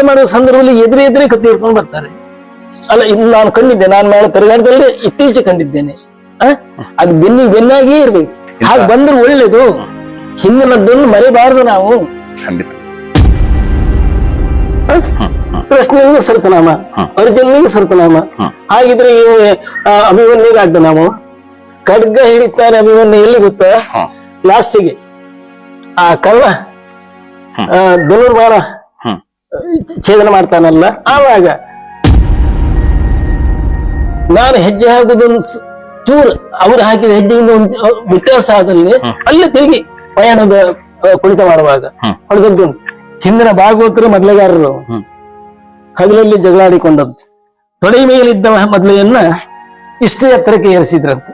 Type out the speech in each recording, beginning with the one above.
ಯುದ್ಧ ಮಾಡುವ ಸಂದರ್ಭದಲ್ಲಿ ಎದುರು ಎದುರೇ ಕತ್ತಿ ಹಿಡ್ಕೊಂಡು ಬರ್ತಾರೆ. ಅಲ್ಲ ಇನ್ನು ನಾನು ಕಂಡಿದ್ದೆ ನಾನು ಮೇಲೆ ತಿರುಗಾಟದಲ್ಲಿ ಇತ್ತೀಚೆಗೆ ಕಂಡಿದ್ದೇನೆ. ಆ? ಅದು ಬೆನ್ನಿ ಬೆನ್ನಾಗಿಯೇ ಇರ್ಬೇಕು. ಹಾಗೆ ಬಂದ್ರೆ ಒಳ್ಳೇದು. ಹಿಂದಿನದ್ದನ್ನು ಮರಿಬಾರ್ದು ನಾವು. ಕೃಷ್ಣನಿಗೂ ಸರ್ತನಾಮ ಅರ್ಜುನನಿಗೂ ಸರ್ತನಾಮ ಹಾಗಿದ್ರೆ ಆಗ್ದ ಅಭಿಮನ್ಯುಗೆ ಅಡ್ಡ ನಾವು. ಖಡ್ಗ ಹಿಡಿತಾರೆ ಅಭಿಮನ್ಯ ಎಲ್ಲಿ ಗೊತ್ತ? ಲಾಸ್ಟಿಗೆ ಆ ಕರ್ಣ. ಧನುರ್ಬಾಣ. ಛೇದನ ಮಾಡ್ತಾನಲ್ಲ. ಆವಾಗ ನಾನು ಹೆಜ್ಜೆ ಹಾಕುದೊಂದು ಚೂರು ಅವರು ಹಾಕಿದ ಹೆಜ್ಜೆಯಿಂದ ಒಂದು ವ್ಯತ್ಯಾಸ ಆದಲ್ಲಿ ಅಲ್ಲೇ ತಿರುಗಿ ಪ್ರಯಾಣದ ಕುಳಿತ ಮಾಡುವಾಗ. ಹೊಡೆದದ್ದು ಹಿಂದಿನ ಭಾಗವತರು ಮೊದಲೆಗಾರರು ಹಗಲಲ್ಲಿ ಜಗಳಾಡಿಕೊಂಡದ್ದು. ತೊಡೆ ಮೇಲಿದ್ದ ಮೊದಲೆಯನ್ನ ಇಷ್ಟು ಎತ್ತರಕ್ಕೆ ಏರಿಸಿದ್ರಂತೆ.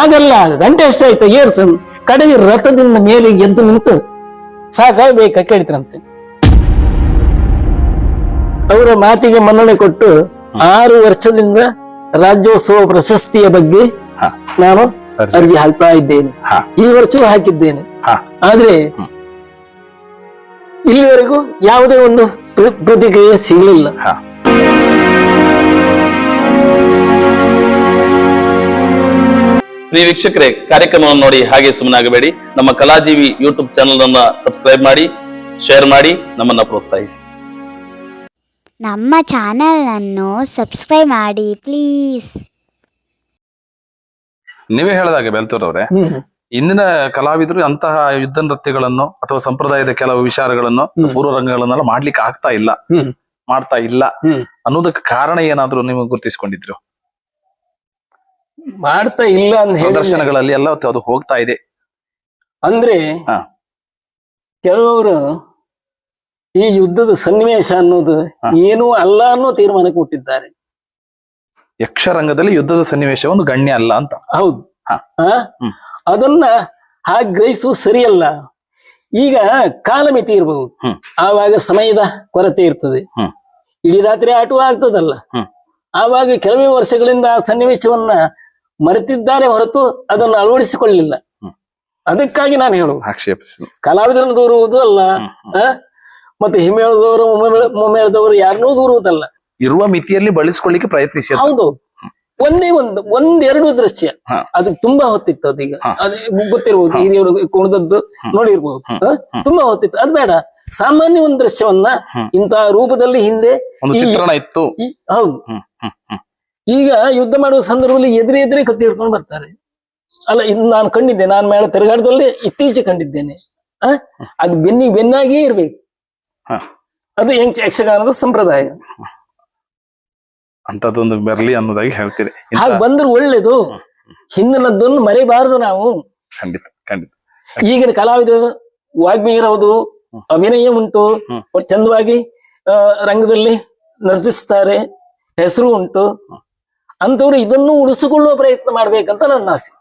ಆಗಲ್ಲ ಗಂಟೆ ಎಷ್ಟಾಯ್ತು ಏರ್ಸ ಕಡೆಗೆ ರಥದಿಂದ ಮೇಲೆ ಎದ್ದು ನಿಂತು ಸಾಕಾಗಬೇಕ ಕೇಳಿದ್ರಂತೆ. ಅವರ ಮಾತಿಗೆ ಮನ್ನಣೆ ಕೊಟ್ಟು ಆರು ವರ್ಷದಿಂದ ರಾಜ್ಯೋತ್ಸವ ಪ್ರಶಸ್ತಿಯ ಬಗ್ಗೆ ಹ. ನಾನು ಅರ್ಜಿ. ಹಾಕ್ತಾ ಇದ್ದೇನೆ. ಹ. ಈ ವರ್ಷವೂ ಹಾಕಿದ್ದೇನೆ. ಹ. ಆದ್ರೆ ಇಲ್ಲಿವರೆಗೂ ಯಾವುದೇ ಒಂದು ಪ್ರ- ಪ್ರತಿಕ್ರಿಯೆ ಸಿಗಲಿಲ್ಲ. ಹ. ಪ್ರಿಯ ವೀಕ್ಷಕರೇ ಕಾರ್ಯಕ್ರಮವನ್ನು ನೋಡಿ ಹಾಗೆ ಸುಮ್ಮನಾಗಬೇಡಿ. ನಮ್ಮ ಕಲಾಜೀವಿ ಯೂಟ್ಯೂಬ್ ಚಾನೆಲ್ ಅನ್ನ ಸಬ್ಸ್ಕ್ರೈಬ್ ಮಾಡಿ ಶೇರ್ ಮಾಡಿ ನಮ್ಮನ್ನ ಪ್ರೋತ್ಸಾಹಿಸಿ. ನಮ್ಮ ಚಾನಲನ್ನು ಸಬ್ಸ್ಕ್ರೈಬ್ ಮಾಡಿ ಪ್ಲೀಸ್. ನೀವೇ ಹೇಳಿದಾಗೆ ಬೆಲ್ತೂರವ್ರೆ ಅವರೇ ಇಂದಿನ ಕಲಾವಿದರು ಅಂತಹ ಯುದ್ಧ ನೃತ್ಯಗಳನ್ನು ಅಥವಾ ಸಂಪ್ರದಾಯದ ಕೆಲವು ವಿಚಾರಗಳನ್ನು ಪೂರ್ವ ರಂಗಗಳನ್ನೆಲ್ಲ ಮಾಡ್ಲಿಕ್ಕೆ ಆಗ್ತಾ ಇಲ್ಲ. ಮಾಡ್ತಾ ಇಲ್ಲ. ಅನ್ನೋದಕ್ಕೆ ಕಾರಣ ಏನಾದ್ರೂ ನೀವು ಗುರುತಿಸ್ಕೊಂಡಿದ್ರು? ಮಾಡ್ತಾ ಇಲ್ಲ ಅಂತ ಪ್ರದರ್ಶನಗಳಲ್ಲಿ ಎಲ್ಲ ಅದು ಹೋಗ್ತಾ ಇದೆ. ಅಂದ್ರೆ ಕೆಲವರು ಈ ಯುದ್ಧದ ಸನ್ನಿವೇಶ ಅನ್ನೋದು ಏನೂ ಅಲ್ಲ ಅನ್ನೋ ತೀರ್ಮಾನಕ್ಕೆ ಕೊಟ್ಟಿದ್ದಾರೆ ಯಕ್ಷರಂಗದಲ್ಲಿ ಯುದ್ಧದ ಸನ್ನಿವೇಶ ಒಂದು ಗಣ್ಯ ಅಲ್ಲ ಅಂತ. ಹೌದು? ಅದನ್ನ ಹಾಗೆ ಸರಿಯಲ್ಲ. ಈಗ ಕಾಲಮಿತಿ ಇರಬಹುದು ಆವಾಗ ಸಮಯದ ಕೊರತೆ ಇರ್ತದೆ. ಇಡೀ ರಾತ್ರಿ ಆಟವೂ ಆಗ್ತದಲ್ಲ. ಆವಾಗ ಕೆಲವೇ ವರ್ಷಗಳಿಂದ ಆ ಸನ್ನಿವೇಶವನ್ನ ಮರೆತಿದ್ದಾರೆ ಹೊರತು ಅದನ್ನು ಅಳವಡಿಸಿಕೊಳ್ಳಲಿಲ್ಲ. ಅದಕ್ಕಾಗಿ ನಾನು ಹೇಳುವುದು. ಆಕ್ಷೇಪಿಸಿದ್ರು ಕಲಾವಿದರನ್ನು ದೂರುವುದು ಅಲ್ಲ? ಮತ್ತೆ ಹಿಮ್ಮೇಳದವರು ಹೇಳಿದವರು ಯಾರನ್ನೂ ದೂರುವುದಲ್ಲ ಇರುವ ಮಿತಿಯಲ್ಲಿ ಬಳಸ್ಕೊಳ್ಳಿಕ್ಕೆ ಪ್ರಯತ್ನಿಸಿ ಹೌದು. ಒಂದೇ ಒಂದು ಒಂದೆರಡು ದೃಶ್ಯ. ಅದು ತುಂಬಾ ಹೊತ್ತಿತ್ತು ಅದೀಗ ಅದೇ ಗೊತ್ತಿರ್ಬೋದು ಹಿರಿಯವರು ಕುಣಿದದ್ದು ನೋಡಿರ್ಬೋದು? ತುಂಬಾ ಹೊತ್ತಿತ್ತು. ಅದ್ ಬೇಡ. ಸಾಮಾನ್ಯ ಒಂದು ದೃಶ್ಯವನ್ನ ಇಂತಹ ರೂಪದಲ್ಲಿ ಹಿಂದೆ ಚಿತ್ರಣ ಇತ್ತು. ಹೌದು. ಈಗ ಯುದ್ಧ ಮಾಡುವ ಸಂದರ್ಭದಲ್ಲಿ ಎದುರೆ ಎದುರೇ ಕತ್ತಿ ಹಿಡ್ಕೊಂಡು ಬರ್ತಾರೆ. ಅಲ್ಲ ಇದು ನಾನು ಕಂಡಿದ್ದೆ. ನಾನು ಮೇಳ ತಿರುಗಾಟದಲ್ಲಿ ಇತ್ತೀಚೆ ಕಂಡಿದ್ದೇನೆ? ಅದು ಬೆನ್ನಿಗೆ ಬೆನ್ನಾಗಿಯೇ ಇರ್ಬೇಕು. ಅದು ಯಕ್ಷ- ಯಕ್ಷಗಾನದ ಸಂಪ್ರದಾಯ. ಅಂತದೊಂದು ಬರಲಿ ಅನ್ನೋದಾಗಿ ಹೇಳ್ತೀರಿ. ಹಾಗೆ ಬಂದ್ರೆ ಒಳ್ಳೇದು. ಹಿಂದಿನದ್ದನ್ನು ಮರಿಬಾರದು ನಾವು. ಖಂಡಿತ ಖಂಡಿತ. ಈಗಿನ ಕಲಾವಿದರು ವಾಗ್ಮಿ ಇರೋದು ಅಭಿನಯ ಉಂಟು ಚಂದವಾಗಿ ರಂಗದಲ್ಲಿ ನರ್ತಿಸ್ತಾರೆ ಹೆಸರು ಉಂಟು. ಅಂತವ್ರು ಇದನ್ನು ಉಳಿಸಿಕೊಳ್ಳುವ ಪ್ರಯತ್ನ ಮಾಡ್ಬೇಕಂತ ನನ್ನ ಆಸೆ.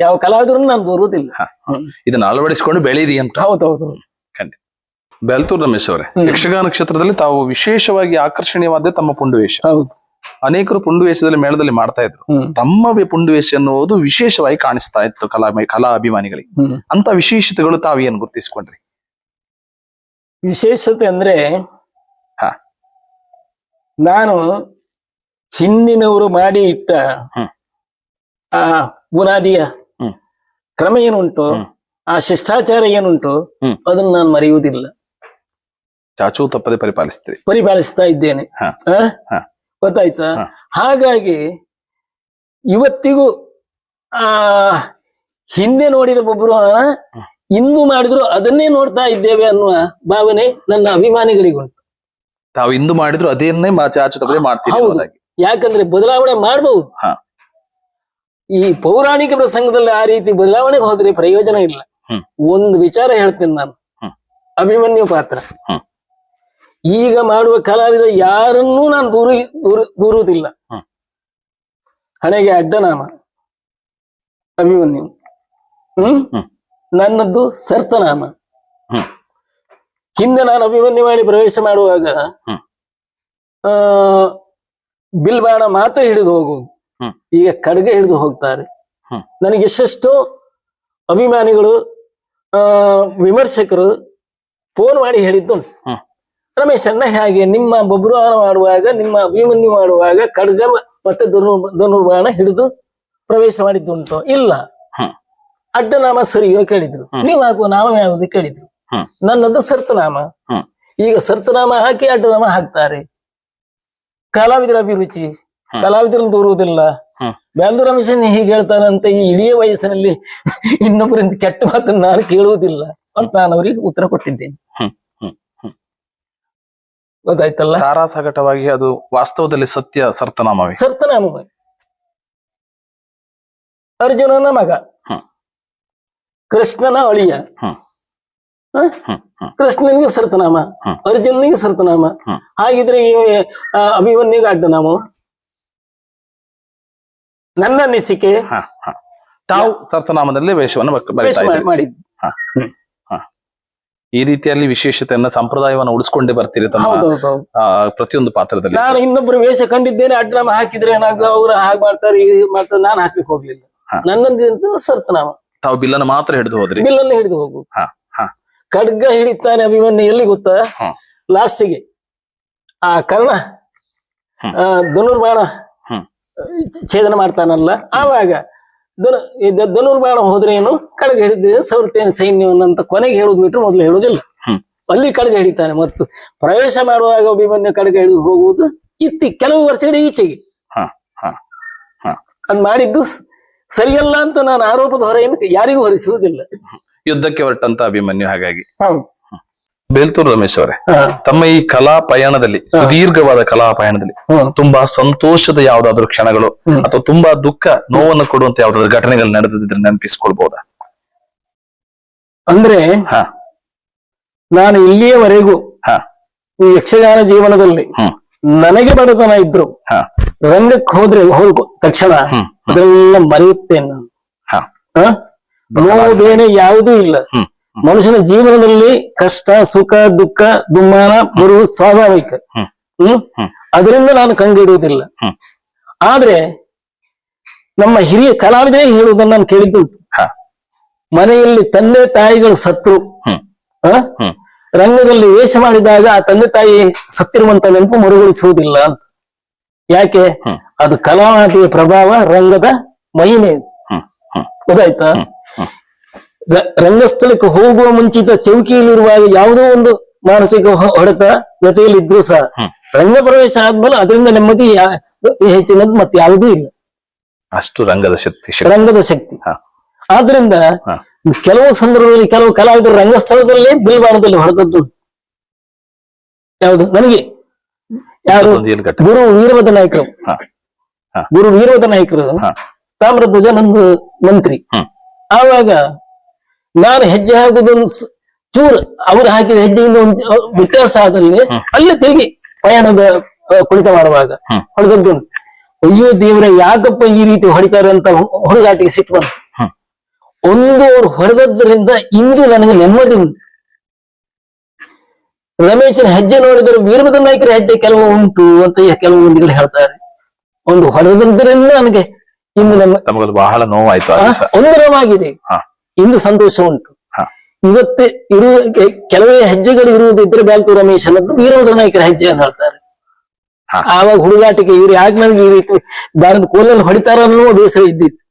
ಯಾವ ಕಲಾವಿದರನ್ನು ನಾನು ಹ. ಇದನ್ನ ಅಳವಡಿಸಿಕೊಂಡು ಬೆಳೀರಿ ಅಂತ. ಹೌದೌದು. ಬೆಲ್ತೂರ್ ರಮೇಶ್ ಅವರೇ. ಯಕ್ಷಗಾನ ಕ್ಷೇತ್ರದಲ್ಲಿ ತಾವು ವಿಶೇಷವಾಗಿ ಆಕರ್ಷಣೀಯವಾದ ತಮ್ಮ ಪುಂಡುವೇಶ ಹೌದು. ಅನೇಕರು ಪುಂಡುವೇಷದಲ್ಲಿ ಮೇಳದಲ್ಲಿ ಮಾಡ್ತಾ ಇದ್ರು. ತಮ್ಮ ಪುಂಡುವೇಷ ಎನ್ನುವುದು ವಿಶೇಷವಾಗಿ ಕಾಣಿಸ್ತಾ ಇತ್ತು ಕಲಾ ಕಲಾ ಅಭಿಮಾನಿಗಳಿಗೆ. ಅಂತ ವಿಶೇಷತೆಗಳು ತಾವೇನು ಗುರುತಿಸ್ಕೊಂಡ್ರಿ? ವಿಶೇಷತೆ ಅಂದ್ರೆ ಹ. ನಾನು ಹಿಂದಿನವರು ಮಾಡಿ ಇಟ್ಟ ಆ ಬುನಾದಿಯ ಹ್ಮ್. ಕ್ರಮ ಏನುಂಟು. ಆ ಶಿಷ್ಟಾಚಾರ ಏನುಂಟು? ಅದನ್ನು ನಾನು ಮರೆಯುವುದಿಲ್ಲ. ಚಾಚೂ ತಪ್ಪದೆ ಪರಿಪಾಲಿಸ್ತೀರಿ. ಪರಿಪಾಲಿಸ್ತಾ ಇದ್ದೇನೆ. ಹ? ಹ. ಗೊತ್ತಾಯ್ತಾ? ಹ. ಹಾಗಾಗಿ ಇವತ್ತಿಗೂ ಆ ಹಿಂದೆ ನೋಡಿದ ಒಬ್ಬರು ಇಂದು ಮಾಡಿದ್ರು ಅದನ್ನೇ ನೋಡ್ತಾ ಇದ್ದೇವೆ ಅನ್ನುವ ಭಾವನೆ ನನ್ನ ಅಭಿಮಾನಿಗಳಿಗುಂಟು. ತಾವು ಇಂದು ಮಾಡಿದ್ರು ಅದೇನೇ ಮಾ- ಚಾಚೂ ತಪ್ಪದೆ ಮಾಡ್ತೀವಿ ಹೌದು. ಅನ್ನೋದಾಗಿ. ಯಾಕಂದ್ರೆ ಬದಲಾವಣೆ ಮಾಡಬಹುದು ಹ. ಈ ಪೌರಾಣಿಕ ಪ್ರಸಂಗದಲ್ಲಿ ಆ ರೀತಿ ಬದಲಾವಣೆಗೆ ಹೋದ್ರೆ ಪ್ರಯೋಜನ ಇಲ್ಲ. ಹ್ಮ್. ಒಂದು ವಿಚಾರ ಹೇಳ್ತೇನೆ ನಾನು. ಹ್ಮ್. ಅಭಿಮನ್ಯು ಪಾತ್ರ. ಹ್ಮ್. ಈಗ ಮಾಡುವ ಕಲಾವಿದ ಯಾರನ್ನೂ ನಾನು ದೂರ ದೂರ ದೂರುವುದಿಲ್ಲ ಹಣೆಗೆ ಅಡ್ಡನಾಮ. ಅಭಿಮನ್ಯು. ಹ್ಮ್? ನನ್ನದು ನನ್ನದ್ದು ಸರ್ತನಾಮ ಹಿಂದೆ ನಾನು ಅಭಿಮನ್ಯು ಮಾಡಿ ಪ್ರವೇಶ ಮಾಡುವಾಗ ಆ ಬಿಲ್ಬಾಣ ಮಾತ್ರ ಹಿಡಿದು ಹೋಗುವುದು ಈಗ ಖಡ್ಗ ಹಿಡಿದು ಹೋಗ್ತಾರೆ. ನನಗೆ ಎಷ್ಟೆಷ್ಟೋ ಅಭಿಮಾನಿಗಳು ಆ ವಿಮರ್ಶಕರು ಫೋನ್ ಮಾಡಿ ಹೇಳಿದ್ದು ಹ್ಮ್ ರಮೇಶನ್ನ ಹಾಗೆ ನಿಮ್ಮ ಬಬ್ರುವಾನ ಮಾಡುವಾಗ ನಿಮ್ಮ ಅಭಿಮನ್ಯು ಮಾಡುವಾಗ ಖಡ್ಗ ಮತ್ತೆ ಧನು ಧನುರ್ಬಾಣ ಹಿಡಿದು ಪ್ರವೇಶ ಮಾಡಿದ್ದುಂಟು? ಇಲ್ಲ. ಅಡ್ಡನಾಮ ಸರಿಯೋ ಕೇಳಿದ್ರು. ನೀವು ಹಾಕುವ ನಾಮ ಯಾವುದು ಕೇಳಿದ್ರು. ನನ್ನದು ಸರ್ತನಾಮ. ಈಗ ಸರ್ತನಾಮ ಹಾಕಿ ಅಡ್ಡನಾಮ ಹಾಕ್ತಾರೆ. ಕಲಾವಿದರ ಅಭಿರುಚಿ. ಕಲಾವಿದರನ್ನು ತೋರುವುದಿಲ್ಲ. ಬ್ಯಾಂದು ರಮೇಶನ್ ಹೀಗೆ ಹೇಳ್ತಾನಂತ ಈ ಇಳಿಯ ವಯಸ್ಸಿನಲ್ಲಿ ಇನ್ನೊಬ್ಬರಿಂದ ಕೆಟ್ಟ ಮಾತನ್ನು ನಾನು ಕೇಳುವುದಿಲ್ಲ. ಅಂತ ನಾನು ಅವರಿಗೆ ಉತ್ತರ ಕೊಟ್ಟಿದ್ದೇನೆ. ಗೊತ್ತಾಯ್ತಲ್ಲ? ಸಾರಾಸಗಟವಾಗಿ ಅದು ವಾಸ್ತವದಲ್ಲಿ ಸತ್ಯ ಸರ್ತನಾಮವೇ. ಸರ್ತನಾಮ ಅರ್ಜುನನ ಮಗ. ಕೃಷ್ಣನ ಅಳಿಯ. ಕೃಷ್ಣನಿಗೆ ಸರ್ತನಾಮ. ಅರ್ಜುನನಿಗೆ ಸರ್ತನಾಮ. ಹಾಗಿದ್ರೆ ಅಭಿಮನ್ಯುಗೆ ಅಡ್ಡನಾಮ. ನನ್ನ ಅನಿಸಿಕೆ. ತಾವು ಸರ್ತನಾಮದಲ್ಲಿ ವೇಷವನ್ನು. ಮಾಡಿದ್ದು. ಈ ರೀತಿಯಲ್ಲಿ ವಿಶೇಷತೆಯನ್ನ ಸಂಪ್ರದಾಯವನ್ನು ಉಳಿಸ್ಕೊಂಡೇ ಬರ್ತೀರಿ ತಮ್ಮ ಆ, ಪ್ರತಿಯೊಂದು ಪಾತ್ರದಲ್ಲಿ. ನಾನು ಇನ್ನೊಬ್ರು ವೇಷ ಕಂಡಿದ್ದೇನೆ ಅಡ್ಡನಾಮ ಹಾಕಿದ್ರೆ ಏನಾಗ್ತದೆ ಅವ್ರು ಹಾಗೆ ಮಾಡ್ತಾರೆ ಮಾಡ್ತಾರೆ ನಾನು ಹಾಕ್ಲಿಕ್ಕೆ ಹೋಗ್ಲಿಲ್ಲ. ಹ. ನನ್ನದು ಸರ್ತನಾಮ ತಾವು ಬಿಲ್ಲನ್ನು ಮಾತ್ರ ಹಿಡಿದು ಹೋದ್ರಿ? ಬಿಲ್ಲನ್ನ ಹಿಡಿದು ಹೋಗು. ಹಾ ಹಾ. ಖಡ್ಗ ಹಿಡಿತಾನೆ ಅಭಿಮನ್ಯು ಎಲ್ಲಿ ಗೊತ್ತಾ? ಹ. ಲಾಸ್ಟಿಗೆ. ಆ ಕರ್ಣ ಹ್ಮ್. ಆ, ಧನುರ್ಬಾಣ ಹ್ಮ್. ಛೇದನ ಮಾಡ್ತಾನಲ್ಲ ಆವಾಗ ಧನು ಧನುರ್ಬಾಣ ಹೋದ್ರೆ ಹೋದ್ರೇನು ಕಡೆಗೆ ಹಿಡಿದು ಸವರ್ತೇನೆ ಸೈನ್ಯವನ್ನು ಅಂತ ಕೊನೆಗೆ ಹೇಳುದು ಬಿಟ್ರೆ ಮೊದಲು ಹೇಳುದಿಲ್ಲ ಹ್ಮ್. ಅಲ್ಲಿ ಕಡೆಗೆ ಹಿಡಿತಾನೆ ಮತ್ತು ಪ್ರವೇಶ ಮಾಡುವಾಗ ಅಭಿಮನ್ಯು ಕಡೆಗೆ ಹಿಡಿದು ಹೋಗುವುದು ಇತ್ತಿ ಕೆಲವು ವರ್ಷಗಳ ಈಚೆಗೆ. ಹ ಹ ಹ. ಅದ್ ಮಾಡಿದ್ದು ಸರಿಯಲ್ಲ ಅಂತ ನಾನು ಆರೋಪದ ಹೊರೆಯನ್ನು ಯಾರಿಗೂ ಹೊರಿಸುವುದಿಲ್ಲ. ಯುದ್ಧಕ್ಕೆ ಹೊರಟಂತ ಅಭಿಮನ್ಯು ಹಾಗಾಗಿ. ಹೌದು. ಬೇಲ್ತೂರು ರಮೇಶ್ ಅವರೇ. ತಮ್ಮ ಈ ಕಲಾ ಪಯಣದಲ್ಲಿ ಸುದೀರ್ಘವಾದ ಕಲಾ ಪಯಣದಲ್ಲಿ. ತುಂಬಾ ಸಂತೋಷದ ಯಾವ್ದಾದ್ರು ಕ್ಷಣಗಳು ಅಥವಾ ತುಂಬಾ ದುಃಖ ನೋವನ್ನು ಕೊಡುವಂತ ಯಾವ್ದಾದ್ರು ಘಟನೆಗಳು ನಡೆದಿದ್ರೆ ನೆನಪಿಸ್ಕೊಳ್ಬಹುದಾ ಅಂದ್ರೆ ಹ. ನಾನು ಇಲ್ಲಿಯವರೆಗೂ ಹ. ಈ ಯಕ್ಷಗಾನ ಜೀವನದಲ್ಲಿ ಹ್ಮ್. ನನಗೆ ಬಡತನ ಇದ್ರು. ಹ. ರಂಗಕ್ಕೆ ಹೋದ್ರೆ ಹೋಗು ತಕ್ಷಣ ಹ್ಮ್. ಅದೆಲ್ಲ ಮರೆಯುತ್ತೇನೆ ನಾನು? ನೋವು ಬೇನೆ ಯಾವುದೂ ಇಲ್ಲ. ಹ್ಮ್. ಮನುಷ್ಯನ ಜೀವನದಲ್ಲಿ ಕಷ್ಟ ಸುಖ ದುಃಖ ದುಮ್ಮಾನ ಬರುವುದು ಸ್ವಾಭಾವಿಕ. ಹ್ಮ್. ಅದರಿಂದ ನಾನು ಕಂಗಿಡುವುದಿಲ್ಲ. ಆದ್ರೆ ನಮ್ಮ ಹಿರಿಯ ಕಲಾವಿದರೇ ಹೇಳುವುದನ್ನು ನಾನು ಕೇಳಿದ್ದುಂಟು ಮನೆಯಲ್ಲಿ ತಂದೆ ತಾಯಿಗಳು ಸತ್ರು? ರಂಗದಲ್ಲಿ ವೇಷ ಮಾಡಿದಾಗ ಆ ತಂದೆ ತಾಯಿ ಸತ್ತಿರುವಂತ ನೆನಪು ಮರುಗೊಳಿಸುವುದಿಲ್ಲ ಅಂತ. ಯಾಕೆ. ಅದು ಕಲಾನಾಟಿಯ ಪ್ರಭಾವ ರಂಗದ ಮಹಿಮೆ. ಹ್ಮ್. ಹ್ಮ್. ಗೊತ್ತಾಯ್ತಾ? ರಂಗಸ್ಥಳಕ್ಕೆ ಹೋಗುವ ಮುಂಚಿತ ಚೌಕಿಯಲ್ಲಿರುವಾಗ ಯಾವುದೋ ಒಂದು ಮಾನಸಿಕ ಹೊಡೆತ ಜೊತೆಯಲ್ಲಿ ಇದ್ರು ಸಹ ರಂಗ ಪ್ರವೇಶ ಆದ್ಮೇಲೆ ಅದರಿಂದ ನೆಮ್ಮದಿ ಹೆಚ್ಚಿನದ್ದು ಮತ್ತೆ ಯಾವುದೂ ಇಲ್ಲ. ಅಷ್ಟು ರಂಗದ ಶಕ್ತಿ. ರಂಗದ ಶಕ್ತಿ. ಆದ್ರಿಂದ ಕೆಲವು ಸಂದರ್ಭದಲ್ಲಿ ಕೆಲವು ಕಲಾವಿದರು ರಂಗಸ್ಥಳದಲ್ಲೇ ಬಿಲ್ವಾಣದಲ್ಲಿ ಹೊಡೆದದ್ದು. ಯಾವುದು? ನನಗೆ? ಯಾರು? ಗುರು ವೀರವದ ನಾಯಕರು. ಗುರು ವೀರವದ ನಾಯಕರು. ತಾಮ್ರಧ್ವಜ ನಂದು ಮಂತ್ರಿ. ಆವಾಗ ನಾನು ಹೆಜ್ಜೆ ಹಾಕುದೊಂದು ಚೂರು ಅವರು ಹಾಕಿದ ಹೆಜ್ಜೆಯಿಂದ ಒಂದು ವ್ಯತ್ಯಾಸ ಆದಲ್ಲಿ ಅಲ್ಲೇ ತಿರುಗಿ ಪ್ರಯಾಣದ ಕುಳಿತ ಮಾಡುವಾಗ. ಹೊಡೆದದ್ದು ಉಂಟು. ಅಯ್ಯೋ ದೇವರ ಯಾಕಪ್ಪ ಈ ರೀತಿ ಹೊಡಿತಾರೆ ಅಂತ ಹುಡುಗಾಟಿಗೆ ಸಿಟ್ಟು ಬಂತು. ಒಂದು ಅವ್ರು ಹೊಡೆದದ್ರಿಂದ ಇಂದು ನನಗೆ ನೆಮ್ಮದಿ ಉಂಟು. ರಮೇಶನ ಹೆಜ್ಜೆ ನೋಡಿದರೆ ವೀರಭದ್ರ ನಾಯಕರ ಹೆಜ್ಜೆ ಕೆಲವು ಉಂಟು ಅಂತ ಕೆಲವು ಮಂದಿಗಳು ಹೇಳ್ತಾರೆ. ಒಂದು ಹೊಡೆದದ್ರಿಂದ ನನಗೆ ಇಂದು ನಮ್ಮ ಬಹಳ ನೋವಾಯ್ತು ಒಂದು ನೋವಾಗಿದೆ. ಇಂದು ಸಂತೋಷ ಉಂಟು. ಇವತ್ತೇ ಇರುವ ಕೆಲವೇ ಹೆಜ್ಜೆಗಳು ಇರುವುದಿದ್ರೆ ಬ್ಯಾಂಕು ರಮೇಶ್ ಅನ್ನೋದು ವೀರಭದ್ರ ನಾಯಕರ ಹೆಜ್ಜೆ ಅಂತ ಹೇಳ್ತಾರೆ. ಆವಾಗ ಹುಡುಗಾಟಿಕೆ ಇವ್ರು ಯಾಕೆ ನನಗೆ ಈ ರೀತಿ ಬಾರದ ಕೋಲಲ್ಲಿ ಹೊಡಿತಾರ ಅನ್ನೋ ಬೇಸರ ಇದ್ದಿತ್ತು.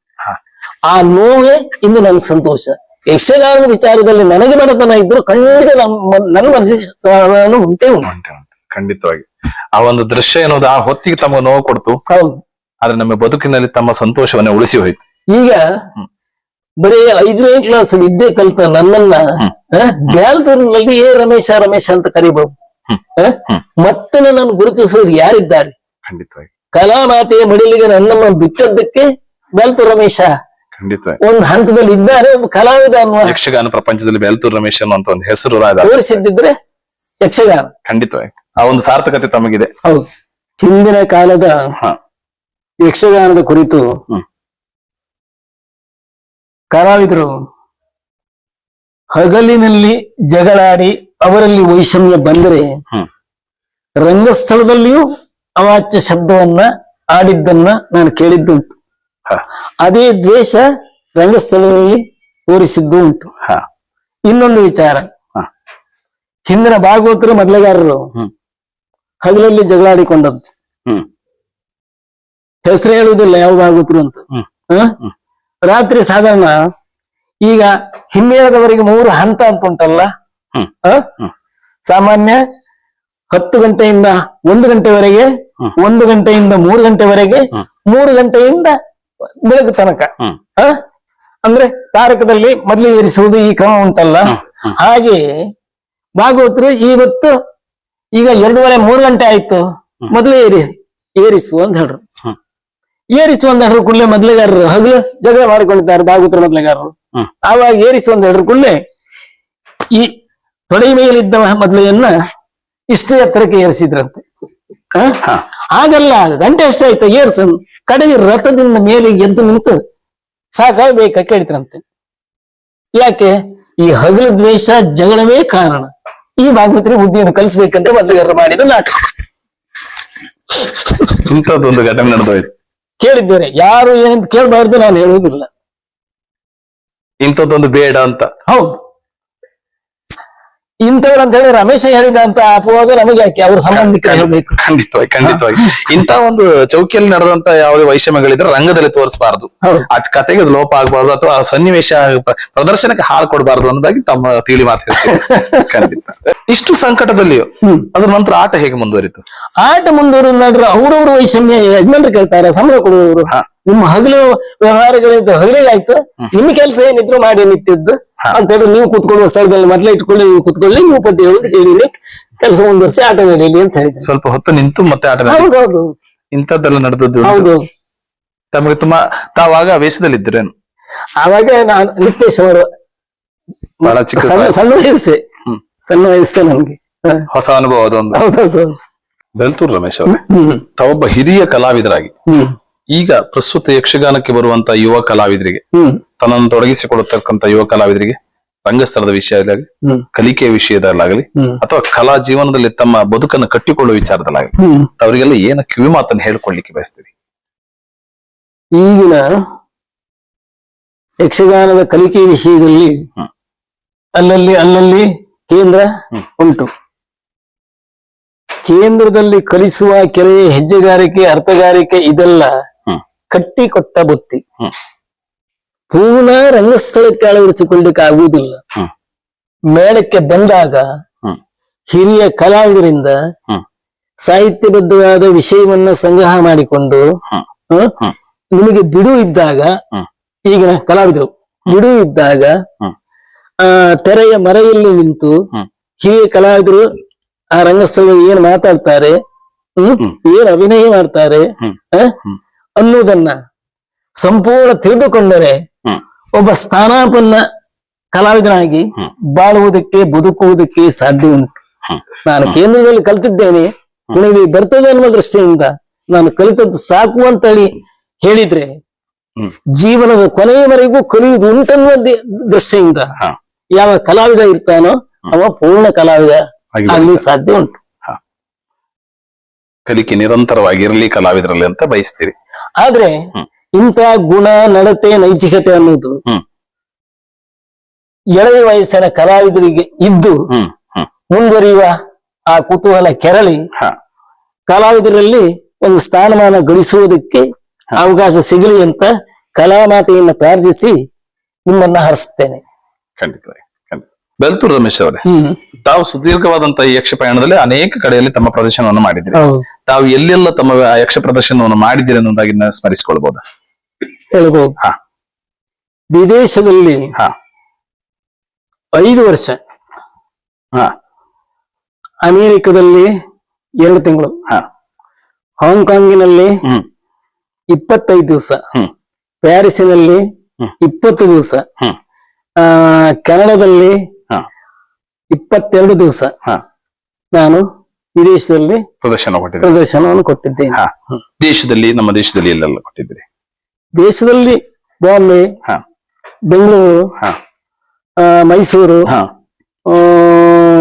ಆ ನೋವೇ ಇಂದು ನನಗೆ ಸಂತೋಷ. ಯಕ್ಷಗಾನದ ವಿಚಾರದಲ್ಲಿ ನನಗೆ ಬಡತನ ಇದ್ರು ಖಂಡಿತ ನನ್ನ ಮನಸ್ಸಿನ ಉಂಟು, ಉಂಟು. ಖಂಡಿತವಾಗಿ. ಆ ಒಂದು ದೃಶ್ಯ ಅನ್ನೋದು ಆ ಹೊತ್ತಿಗೆ ತಮ್ಮ ನೋವು ಕೊಡ್ತು. ಹೌದು. ಆದ್ರೆ ನಮ್ಮ ಬದುಕಿನಲ್ಲಿ ತಮ್ಮ ಸಂತೋಷವನ್ನ ಉಳಿಸಿ ಹೋಯ್ತು. ಈಗ ಬರೀ ಐದನೇ ಕ್ಲಾಸ್ ವಿದ್ಯೆ ಕಲಿತ ನನ್ನನ್ನ ಬ್ಯಾಲ್ದೂರಿನಲ್ಲಿ ಏ ರಮೇಶ ರಮೇಶ ಅಂತ ಕರಿಬಹುದು? ಮತ್ತೆ ನನ್ನನ್ನು ಗುರುತಿಸುವವರು ಯಾರಿದ್ದಾರೆ? ಖಂಡಿತವಾಗಿ. ಕಲಾಮಾತೆಯ ಮಡಿಲಿಗೆ ನನ್ನನ್ನು ಬಿಚ್ಚದ್ದಕ್ಕೆ ಬ್ಯಾಲ್ತೂರ್ ರಮೇಶ. ಒಂದು ಹಂತದಲ್ಲಿ ಇದ್ದಾರೆ ಒಬ್ಬ ಕಲಾವಿದ ಅನ್ನುವ ಯಕ್ಷಗಾನ ಪ್ರಪಂಚದಲ್ಲಿ ಬ್ಯಾಲ್ತೂರ್ ರಮೇಶ್ ಅನ್ನುವಂತ ಒಂದು ಹೆಸರು ತೋರಿಸಿದ್ದಿದ್ರೆ ಯಕ್ಷಗಾನ. ಖಂಡಿತವಾಗಿ. ಆ ಒಂದು ಸಾರ್ಥಕತೆ ತಮಗಿದೆ. ಹೌದು. ಹಿಂದಿನ ಕಾಲದ ಯಕ್ಷಗಾನದ ಕುರಿತು. ಕಲಾವಿದರು ಹಗಲಿನಲ್ಲಿ ಜಗಳಾಡಿ ಅವರಲ್ಲಿ ವೈಷಮ್ಯ ಬಂದರೆ ರಂಗಸ್ಥಳದಲ್ಲಿಯೂ ಅವಾಚ್ಯ ಶಬ್ದವನ್ನ ಆಡಿದ್ದನ್ನ ನಾನು ಕೇಳಿದ್ದುಂಟು. ಅದೇ ದ್ವೇಷ ರಂಗಸ್ಥಳದಲ್ಲಿ ತೋರಿಸಿದ್ದು ಉಂಟು ಹ. ಇನ್ನೊಂದು ವಿಚಾರ. ಹಿಂದಿನ ಭಾಗವತರು ಮೊದಲಗಾರರು ಹ್ಮ್. ಹಗಲಲ್ಲಿ ಜಗಳಾಡಿಕೊಂಡದ್ದು. ಹೆಸರು ಹೇಳುವುದಿಲ್ಲ ಯಾವ ಭಾಗವತರು ಅಂತ? ರಾತ್ರಿ ಸಾಧಾರಣ ಈಗ ಹಿಮ್ಮೇಳದವರೆಗೆ ಮೂರು ಹಂತ ಅಂತ ಉಂಟಲ್ಲ? ಸಾಮಾನ್ಯ ಹತ್ತು ಗಂಟೆಯಿಂದ ಒಂದು ಗಂಟೆವರೆಗೆ. ಒಂದು ಗಂಟೆಯಿಂದ ಮೂರು ಗಂಟೆವರೆಗೆ. ಮೂರು ಗಂಟೆಯಿಂದ ಬೆಳಗ್ಗೆ ತನಕ? ಅಂದ್ರೆ ತಾರಕದಲ್ಲಿ ಮೊದಲು ಏರಿಸುವುದು ಈ ಕ್ರಮ ಉಂಟಲ್ಲ. ಹಾಗೆ ಭಾಗವತರು ಇವತ್ತು ಈಗ ಎರಡೂವರೆ ಮೂರು ಗಂಟೆ ಆಯ್ತು ಮೊದಲು ಏರಿ ಏರಿಸು ಅಂತ ಹೇಳ್ರು. ಏರಿಸು ಒಂದ್ ಹೇಳ್ರು ಕೂಡಲೇ ಮೊದ್ಲೆಗಾರರು ಹಗಲು ಜಗಳ ಮಾಡಿಕೊಂಡಿದ್ದಾರೆ ಭಾಗವತರ ಮೊದ್ಲೆಗಾರರು. ಆವಾಗ ಏರಿಸು ಒಂದ್ ಕೂಡಲೇ ಈ ತೊಡೆ ಮೇಲಿದ್ದ ಮೊದಲೆಯನ್ನ ಇಷ್ಟು ಎತ್ತರಕ್ಕೆ ಏರಿಸಿದ್ರಂತೆ. ಆಗಲ್ಲ ಗಂಟೆ ಎಷ್ಟಾಯ್ತು ಏರ್ಸ ಕಡೆಗೆ ರಥದಿಂದ ಮೇಲೆ ಎದ್ದು ನಿಂತು ಸಾಕಾಗಬೇಕ ಕೇಳಿದ್ರಂತೆ. ಯಾಕೆ? ಈ ಹಗಲು ದ್ವೇಷ ಜಗಳವೇ ಕಾರಣ. ಈ ಭಾಗವತರಿಗೆ ಬುದ್ಧಿಯನ್ನು ಕಲಿಸ್ಬೇಕಂತ ಮೊದಲಿಗಾರರು ಮಾಡಿದ ನಾಟಕ. ಇಂಥದ್ದೊಂದು ಘಟನೆ ನಡೆದೋಯ್ತು. ಕೇಳಿದ್ದೇನೆ. ಯಾರು ಏನಂತ ಕೇಳಬಾರ್ದು ನಾನು ಹೇಳುವುದಿಲ್ಲ. ಇಂಥದ್ದೊಂದು ಬೇಡ ಅಂತ. ಹೌದು. ಇಂಥವ್ರು ಅಂತ ಹೇಳಿ ರಮೇಶ ಹೇಳಿದ ಅಂತ ಅಪವಾದ ನಮಗೆ ಯಾಕೆ ಅವ್ರ ಸಂಬಂಧಿಕ ಹೇಳಬೇಕು? ಖಂಡಿತವಾಗಿ ಖಂಡಿತವಾಗಿ. ಇಂಥ ಒಂದು ಚೌಕಿಯಲ್ಲಿ ನಡೆದಂತ ಯಾವುದೇ ವೈಷಮ್ಯಗಳಿದ್ರೆ ರಂಗದಲ್ಲಿ ತೋರಿಸಬಾರದು. ಆ ಕಥೆಗೆ ಅದು ಲೋಪ ಆಗಬಾರ್ದು ಅಥವಾ ಆ ಸನ್ನಿವೇಶ ಪ್ರದರ್ಶನಕ್ಕೆ ಹಾಳು ಕೊಡಬಾರ್ದು ಅನ್ನೋದಾಗಿ ತಮ್ಮ ತಿಳಿ ಮಾತು. ಖಂಡಿತ. ಇಷ್ಟು ಸಂಕಟದಲ್ಲಿಯೂ ಹ್ಮ್. ಅದ್ರ ನಂತರ ಆಟ ಹೇಗೆ ಮುಂದುವರಿತು? ಆಟ ಮುಂದುವರಿದ್ರೆ ಅವ್ರವ್ರ ವೈಷಮ್ಯ ಯಜಮಾನ್ರು ಕೇಳ್ತಾರೆ ಸಂಬಳ ಕೊಡುವವರು. ನಿಮ್ಮ ಹಗಲು ವ್ಯವಹಾರಗಳಿದ್ದು ಹಗಲಿಗಾಯ್ತು ನಿಮ್ಮ ಕೆಲಸ ಏನಿದ್ರು ಮಾಡಿ ನಿಂತಿದ್ದು. ಅಂತ ಹೇಳಿ ನೀವು ಕೂತ್ಕೊಳ್ಳುವ ಸ್ಥಳದಲ್ಲಿ ಮೊದಲೇ ಇಟ್ಕೊಳ್ಳಿ ನೀವು ಕೂತ್ಕೊಳ್ಳಿ ನೀವು ಪದ್ಯ ಹೇಳುದು ಹೇಳಿರಿ ಕೆಲಸ ಮುಂದುವರಿಸಿ ಆಟ ನಡೀಲಿ ಅಂತ ಹೇಳಿದ್ರು ಸ್ವಲ್ಪ ಹೊತ್ತು ನಿಂತು ಮತ್ತೆ ಆಟ. ಹೌದೌದು ಇಂಥದ್ದೆಲ್ಲ ನಡೆದದ್ದು ಹೌದು. ತಮಗೆ ತುಂಬಾ ತಾವಾಗ ವೇಷದಲ್ಲಿದ್ದೀರೇನು? ಆವಾಗ ನಾನು ನಿತ್ಯೇಶ್ ಅವರು ಸಣ್ಣ ವಯಸ್ಸೇ. ಸಣ್ಣ ವಯಸ್ಸೇ ನಮ್ಗೆ. ಹೊಸ ಅನುಭವ ಅದೊಂದು. ಹೌದೌದು. ಬೆಲ್ತೂರ್ ರಮೇಶ್ ಅವ್ರೆ ತಾವೊಬ್ಬ ಹಿರಿಯ ಕಲಾವಿದರಾಗಿ. ಈಗ ಪ್ರಸ್ತುತ ಯಕ್ಷಗಾನಕ್ಕೆ ಬರುವಂತ ಯುವ ಕಲಾವಿದರಿಗೆ ತನ್ನನ್ನು ತೊಡಗಿಸಿಕೊಳ್ಳತಕ್ಕಂತ ಯುವ ಕಲಾವಿದರಿಗೆ ರಂಗಸ್ಥಳದ ವಿಷಯಗಳಾಗಿ ಕಲಿಕೆಯ ವಿಷಯದಲ್ಲಾಗಲಿ ಅಥವಾ ಕಲಾ ಜೀವನದಲ್ಲಿ ತಮ್ಮ ಬದುಕನ್ನು ಕಟ್ಟಿಕೊಳ್ಳುವ ವಿಚಾರದಲ್ಲಾಗಲಿ ಅವರಿಗೆಲ್ಲ ಏನ ಕಿವಿ ಮಾತನ್ನು ಹೇಳ್ಕೊಳ್ಲಿಕ್ಕೆ ಬಯಸ್ತೀರಿ? ಈಗಿನ ಯಕ್ಷಗಾನದ ಕಲಿಕೆ ವಿಷಯದಲ್ಲಿ ಅಲ್ಲಲ್ಲಿ ಅಲ್ಲಲ್ಲಿ ಕೇಂದ್ರ ಉಂಟು ಕೇಂದ್ರದಲ್ಲಿ ಕಲಿಸುವ ಕೆರೆ ಹೆಜ್ಜೆಗಾರಿಕೆ ಅರ್ಥಗಾರಿಕೆ ಇದೆಲ್ಲ. ಕಟ್ಟಿಕೊಟ್ಟ ಬುತ್ತಿ ಪೂರ್ಣ ರಂಗಸ್ಥಳಕ್ಕೆ ಅಳವಡಿಸಿಕೊಳ್ಳಿಕ್ಕೆ ಆಗುವುದಿಲ್ಲ. ಮೇಳಕ್ಕೆ ಬಂದಾಗ. ಹಿರಿಯ ಕಲಾವಿದರಿಂದ. ಸಾಹಿತ್ಯಬದ್ಧವಾದ ವಿಷಯವನ್ನ ಸಂಗ್ರಹ ಮಾಡಿಕೊಂಡು. ನಿಮಗೆ ಬಿಡು ಇದ್ದಾಗ. ಈಗಿನ ಕಲಾವಿದರು ಬಿಡು ಇದ್ದಾಗ. ಆ ತೆರೆಯ ಮರೆಯಲ್ಲಿ ನಿಂತು ಹೀಗೆ ಹಿರಿಯ ಕಲಾವಿದರು ಆ ರಂಗಸ್ಥಳ ಏನ್ ಮಾತಾಡ್ತಾರೆ? ಹ್ಮ್. ಏನ್ ಅಭಿನಯ ಮಾಡ್ತಾರೆ? ಅನ್ನೋದನ್ನ? ಅನ್ನುವುದನ್ನ ಸಂಪೂರ್ಣ ತಿಳಿದುಕೊಂಡರೆ ಒಬ್ಬ ಸ್ಥಾನಾಪನ್ನ ಕಲಾವಿದನಾಗಿ ಬಾಳುವುದಕ್ಕೆ ಬದುಕುವುದಕ್ಕೆ ಸಾಧ್ಯ ಉಂಟು. ನಾನು ಕೇಂದ್ರದಲ್ಲಿ ಕಲ್ತಿದ್ದೇನೆ. ನನಗೆ ಬರ್ತದೆ ಅನ್ನೋ ದೃಷ್ಟಿಯಿಂದ ನಾನು ಕಲಿತದ್ದು ಸಾಕು ಅಂತ ಹೇಳಿ ಹೇಳಿದ್ರೆ ಜೀವನದ ಕೊನೆಯವರೆಗೂ ಕಲಿಯುವುದು ಉಂಟನ್ನುವ ದೃಷ್ಟಿಯಿಂದ. ಯಾವ ಕಲಾವಿದ ಇರ್ತಾನೋ ಅವ ಪೂರ್ಣ ಕಲಾವಿದ ಆಗ್ಲಿ ಸಾಧ್ಯ ಉಂಟು. ಕಲಿಕೆ ನಿರಂತರವಾಗಿರಲಿ ಕಲಾವಿದರಲ್ಲಿ ಅಂತ ಬಯಸ್ತೀರಿ. ಆದ್ರೆ ಇಂತ ಗುಣ ನಡತೆ ನೈತಿಕತೆ ಅನ್ನೋದು. ಎಳೆಯ ವಯಸ್ಸಿನ ಕಲಾವಿದರಿಗೆ ಇದ್ದು ಮುಂದುವರಿಯುವ ಆ ಕುತೂಹಲ ಕೆರಳಿ ಕಲಾವಿದರಲ್ಲಿ ಒಂದು ಸ್ಥಾನಮಾನ ಗಳಿಸುವುದಕ್ಕೆ ಅವಕಾಶ ಸಿಗಲಿ ಅಂತ ಕಲಾಮಾತೆಯನ್ನು ಪ್ರಾರ್ಥಿಸಿ ನಿಮ್ಮನ್ನ ಹರಿಸ್ತೇನೆ ಖಂಡಿತವಾಗಿ ಖಂಡಿತ. ಬೆಲ್ತೂರ್ ರಮೇಶ್ ಅವರೇ ತಾವು ಸುದೀರ್ಘವಾದಂತಹ ಈ ಯಕ್ಷ ಪ್ರಯಾಣದಲ್ಲಿ ಅನೇಕ ಕಡೆಯಲ್ಲಿ ತಮ್ಮ ಪ್ರದರ್ಶನವನ್ನು ಮಾಡಿದ್ರಿ ತಾವು ಎಲ್ಲೆಲ್ಲ ತಮ್ಮ ಯಕ್ಷ ಪ್ರದರ್ಶನವನ್ನು ಮಾಡಿದ್ದೀರಿ ಅನ್ನೋದಾಗಿ ಸ್ಮರಿಸಿಕೊಳ್ಬಹುದು ಹೇಳಬಹುದು ಹಾ. ವಿದೇಶದಲ್ಲಿ ಹಾ. ಐದು ವರ್ಷ. ಹಾ. ಅಮೆರಿಕದಲ್ಲಿ ಎರಡು ತಿಂಗಳು. ಹಾ. ಹಾಂಗ್ಕಾಂಗಿನಲ್ಲಿ ಹ್ಮ್. ಇಪ್ಪತ್ತೈದು ದಿವಸ. ಹ್ಮ್. ಪ್ಯಾರಿಸಿನಲ್ಲಿ ಹ್ಮ್. ಇಪ್ಪತ್ತು ದಿವಸ. ಹಾ. ಇಪ್ಪತ್ತೆರಡು ದಿವಸ ಹಾ. ನಾನು ವಿದೇಶದಲ್ಲಿ ಪ್ರದರ್ಶನ ಕೊಟ್ಟಿದ್ದೆ ಪ್ರದರ್ಶನವನ್ನು ಕೊಟ್ಟಿದ್ದೇನೆ. ದೇಶದಲ್ಲಿ ನಮ್ಮ ದೇಶದಲ್ಲಿ ಎಲ್ಲೆಲ್ಲ ಕೊಟ್ಟಿದ್ರಿ ದೇಶದಲ್ಲಿ ಬಾಂಬೆ ಹಾ. ಬೆಂಗಳೂರು ಮೈಸೂರು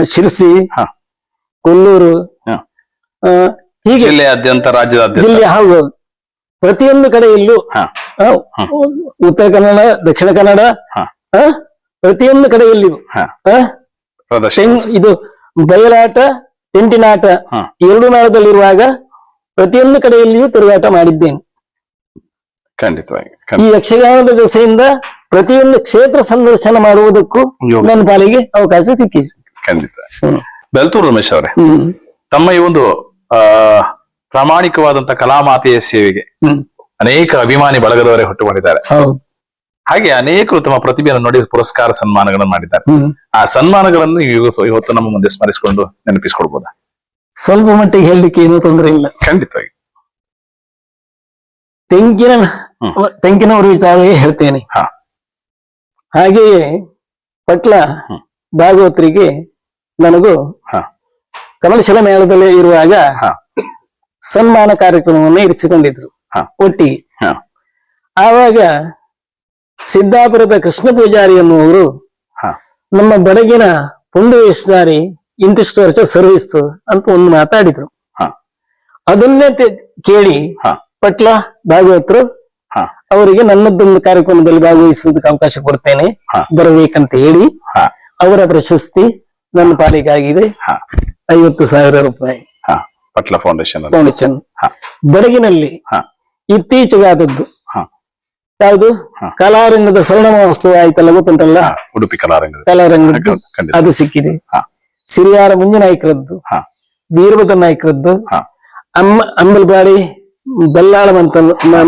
ಶಿರಸಿ ಹಾ. ಕೊಲ್ಲೂರು ಹೀಗೆ ಜಿಲ್ಲೆಯಾದ್ಯಂತ ರಾಜ್ಯದಾದ್ಯಂತ? ಜಿಲ್ಲೆ ಹೌದು. ಪ್ರತಿಯೊಂದು ಕಡೆಯಲ್ಲೂ ಉತ್ತರ ಕನ್ನಡ ದಕ್ಷಿಣ ಕನ್ನಡ ಹಾ. ಆ, ಪ್ರತಿಯೊಂದು ಕಡೆಯಲ್ಲಿಯೂ ಇದು ಬಯಲಾಟ ತೆಂಟಿನಾಟ. ಎರಡು ಮೇಳದಲ್ಲಿರುವಾಗ ಪ್ರತಿಯೊಂದು ಕಡೆಯಲ್ಲಿಯೂ ತಿರುಗಾಟ ಮಾಡಿದ್ದೇನೆ. ಖಂಡಿತವಾಗಿ ಈ ಯಕ್ಷಗಾನದ ದೆಸೆಯಿಂದ ಪ್ರತಿಯೊಂದು ಕ್ಷೇತ್ರ ಸಂದರ್ಶನ ಮಾಡುವುದಕ್ಕೂ. ನನ್ನ ಪಾಲಿಗೆ ಅವಕಾಶ ಸಿಕ್ಕಿದೆ. ಖಂಡಿತ. ಬೆಲ್ತೂರು ರಮೇಶ್ ಅವರೇ ತಮ್ಮ ಈ ಒಂದು ಆ ಪ್ರಾಮಾಣಿಕವಾದಂತ ಕಲಾಮಾತೆಯ ಸೇವೆಗೆ ಅನೇಕ ಅಭಿಮಾನಿ ಬಳಗದವರೇ ಹುಟ್ಟುಕೊಂಡಿದ್ದಾರೆ ಹಾಗೆ ಅನೇಕರು ತಮ್ಮ ಪ್ರತಿಭೆಯನ್ನು ನೋಡಿ ಪುರಸ್ಕಾರ ಸನ್ಮಾನಗಳನ್ನು ಮಾಡಿದ್ದಾರೆ ಆ ಸನ್ಮಾನಗಳನ್ನು ಇವತ್ತು ಇವತ್ತು ನಮ್ಮ ಮುಂದೆ ಸ್ಮರಿಸಿಕೊಂಡು ನೆನಪಿಸಿಕೊಡ್ಬೋದಾ ಸ್ವಲ್ಪ ಮಟ್ಟಿಗೆ ಹೇಳಲಿಕ್ಕೆ ಏನೂ ತೊಂದರೆ ಇಲ್ಲ ಖಂಡಿತವಾಗಿ ತೆಂಕಿನ ಹ್ಮ್. ತೆಂಕಿನವರ ವಿಚಾರವೇ ಹೇಳ್ತೇನೆ ಹಾ. ಹಾಗೆಯೇ ಪಟ್ಲ. ಭಾಗವತರಿಗೆ ನನಗೂ ಹಾ. ಕಮಲಶಿಲ ಮೇಳದಲ್ಲಿ ಇರುವಾಗ ಹಾ. ಸನ್ಮಾನ ಕಾರ್ಯಕ್ರಮವನ್ನು ಇರಿಸಿಕೊಂಡಿದ್ರು ಹಾ. ಒಟ್ಟಿಗೆ ಹಾ. ಆವಾಗ ಸಿದ್ದಾಪುರದ ಕೃಷ್ಣ ಪೂಜಾರಿ ಎನ್ನುವರು ಹಾ. ನಮ್ಮ ಬಡಗಿನ ಪುಂಡು ವೇಷಧಾರಿ ಇಂತಿಷ್ಟು ವರ್ಷ ಸರ್ವಿಸ್ ಅಂತ ಒಂದು ಮಾತಾಡಿದ್ರು ಹಾ. ಅದನ್ನೇ ಕೇಳಿ ಹಾ. ಪಟ್ಲ ಭಾಗವತರು ಹಾ. ಅವರಿಗೆ ನನ್ನದೊಂದು ಕಾರ್ಯಕ್ರಮದಲ್ಲಿ ಭಾಗವಹಿಸುವುದಕ್ಕೆ ಅವಕಾಶ ಕೊಡ್ತೇನೆ. ಬರಬೇಕಂತ ಹೇಳಿ ಹಾ. ಅವರ ಪ್ರಶಸ್ತಿ ನನ್ನ ಪಾಲಿಗಾಗಿದೆ ಐವತ್ತು ಸಾವಿರ ರೂಪಾಯಿ ಹಾ ಪಟ್ಲ ಫೌಂಡೇಶನ್ ಫೌಂಡೇಶನ್ ಹಾ. ಬಡಗಿನಲ್ಲಿ ಹಾ. ಇತ್ತೀಚೆಗಾದದ್ದು. ಯಾವುದು. ಕಲಾರಂಗದ ಸ್ವರ್ಣ ಮಹೋತ್ಸವ ಆಯ್ತಲ್ಲ ಗೊತ್ತುಂಟಲ್ಲ ಉಡುಪಿ ಕಲಾರಂಗ ಕಲಾರಂಗ ಅದು ಸಿಕ್ಕಿದೆ. ಸಿರಿಯಾರ ಮುಂಜನಾಯ್ಕರದ್ದು ಹಾ ವೀರಭದ್ರ ನಾಯ್ಕರದ್ದು ಹಾ. ಅಮ್ಮ ಅಂಬಲ್ಬಾಡಿ ಬಲ್ಲಾಳ ಮಂತ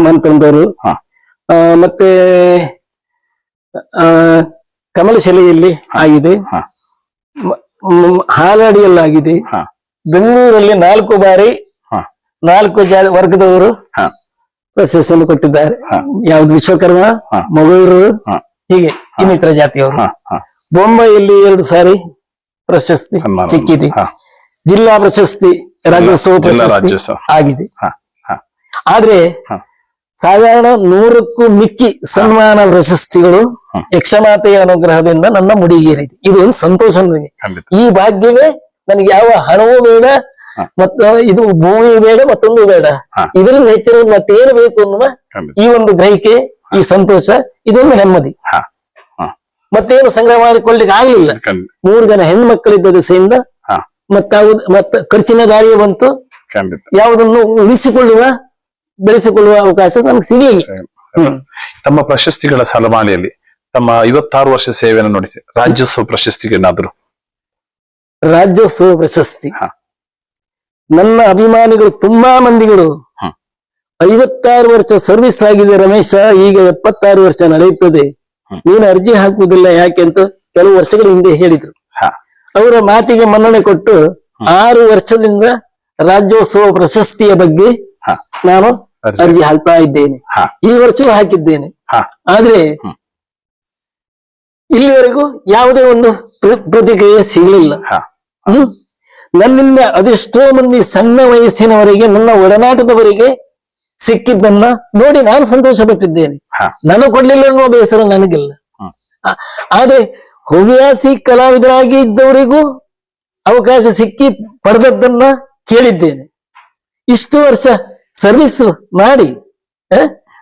ಮಂತಂದವರು ಮತ್ತೆ ಕಮಲಶಿಲೆಯಲ್ಲಿ ಆಗಿದೆ ಹಾಲಾಡಿಯಲ್ಲಾಗಿದೆ ಹಾ. ಬೆಂಗಳೂರಲ್ಲಿ ನಾಲ್ಕು ಬಾರಿ. ನಾಲ್ಕು ಜಾ ವರ್ಗದವರು ಹಾ. ಪ್ರಶಸ್ತಿಯನ್ನು ಕೊಟ್ಟಿದ್ದಾರೆ. ಯಾವ್ದು ವಿಶ್ವಕರ್ಮ ಮಗಳೂರು ಹೀಗೆ ಇನ್ನಿತರ ಜಾತಿಯವರು. ಬೊಂಬೈಯಲ್ಲಿ ಎರಡು ಸಾರಿ ಪ್ರಶಸ್ತಿ ಸಿಕ್ಕಿದೆ. ಜಿಲ್ಲಾ ಪ್ರಶಸ್ತಿ ರಾಜ್ಯೋತ್ಸವ ಪ್ರಶಸ್ತಿ ಆಗಿದೆ. ಆದ್ರೆ. ಸಾಧಾರಣ ನೂರಕ್ಕೂ ಮಿಕ್ಕಿ ಸನ್ಮಾನ ಪ್ರಶಸ್ತಿಗಳು. ಯಕ್ಷಮಾತೆಯ ಅನುಗ್ರಹದಿಂದ ನನ್ನ ಮುಡಿಗೇರಿದೆ. ಇದು ಒಂದು ಸಂತೋಷ ನನಗೆ ಈ ಭಾಗ್ಯವೇ ನನಗೆ ಯಾವ ಹಣವೂ ಬೇಡ. ಮತ್ತ ಇದು ಭೂಮಿ ಬೇಡ ಮತ್ತೊಂದು ಬೇಡ. ಇದರಿಂದ ಹೆಚ್ಚಿನ ಮತ್ತೇನು ಬೇಕು ಅನ್ನುವ ಈ ಒಂದು ಗ್ರಹಿಕೆ ಈ ಸಂತೋಷ ಇದೊಂದು ನೆಮ್ಮದಿ. ಮತ್ತೇನು ಸಂಗ್ರಹ ಮಾಡಿಕೊಳ್ಳಿಕ್ಕೆ ಆಗ್ಲಿಲ್ಲ. ಮೂರು ಜನ ಹೆಣ್ಣು ಮಕ್ಕಳಿದ್ದ ದೆಸೆಯಿಂದ ಮತ್ತ ಮತ್ತ ಖರ್ಚಿನ ದಾರಿಯೇ ಬಂತು. ಯಾವುದನ್ನು ಉಳಿಸಿಕೊಳ್ಳುವ ಬೆಳೆಸಿಕೊಳ್ಳುವ ಅವಕಾಶ ನಮ್ಗೆ ಸಿಗಲಿಲ್ಲ. ತಮ್ಮ ಪ್ರಶಸ್ತಿಗಳ ಸಲಮಾಲೆಯಲ್ಲಿ ತಮ್ಮ ಐವತ್ತಾರು ವರ್ಷ ಸೇವೆಯನ್ನು ನೋಡಿಸಿ ರಾಜ್ಯೋತ್ಸವ ಪ್ರಶಸ್ತಿಗೆ ಏನಾದರೂ ರಾಜ್ಯೋತ್ಸವ ಪ್ರಶಸ್ತಿ. ನನ್ನ ಅಭಿಮಾನಿಗಳು ತುಂಬಾ ಮಂದಿಗಳು. ಐವತ್ತಾರು ವರ್ಷ ಸರ್ವಿಸ್ ಆಗಿದೆ ರಮೇಶ ಈಗ ಎಪ್ಪತ್ತಾರು ವರ್ಷ ನಡೆಯುತ್ತದೆ. ನೀನು ಅರ್ಜಿ ಹಾಕುವುದಿಲ್ಲ ಯಾಕೆ ಅಂತ ಕೆಲವು ವರ್ಷಗಳ ಹಿಂದೆ ಹೇಳಿದ್ರು. ಅವರ ಮಾತಿಗೆ ಮನ್ನಣೆ ಕೊಟ್ಟು ಆರು ವರ್ಷದಿಂದ ರಾಜ್ಯೋತ್ಸವ ಪ್ರಶಸ್ತಿಯ ಬಗ್ಗೆ ನಾನು ಅರ್ಜಿ. ಹಾಕ್ತಾ ಇದ್ದೇನೆ. ಈ ವರ್ಷವೂ ಹಾಕಿದ್ದೇನೆ. ಆದ್ರೆ. ಇಲ್ಲಿವರೆಗೂ ಯಾವುದೇ ಒಂದು ಪ್ರ- ಪ್ರತಿಕ್ರಿಯೆ ಸಿಗಲಿಲ್ಲ. ನನ್ನಿಂದ ಅದೆಷ್ಟೋ ಮಂದಿ ಸಣ್ಣ ವಯಸ್ಸಿನವರಿಗೆ ನನ್ನ ಒಡನಾಟದವರಿಗೆ ಸಿಕ್ಕಿದ್ದನ್ನ ನೋಡಿ ನಾನು ಸಂತೋಷ ಪಟ್ಟಿದ್ದೇನೆ ನಾನು ನನಗೆ ಕೊಡ್ಲಿಲ್ಲ ಅನ್ನೋ ಬೇಸರ ನನಗಿಲ್ಲ. ಆದ್ರೆ ಹವ್ಯಾಸಿ ಕಲಾವಿದರಾಗಿ ಇದ್ದವರಿಗೂ ಅವಕಾಶ ಸಿಕ್ಕಿ ಪಡೆದದ್ದನ್ನ ಕೇಳಿದ್ದೇನೆ. ಇಷ್ಟು ವರ್ಷ ಸರ್ವಿಸ್ ಮಾಡಿ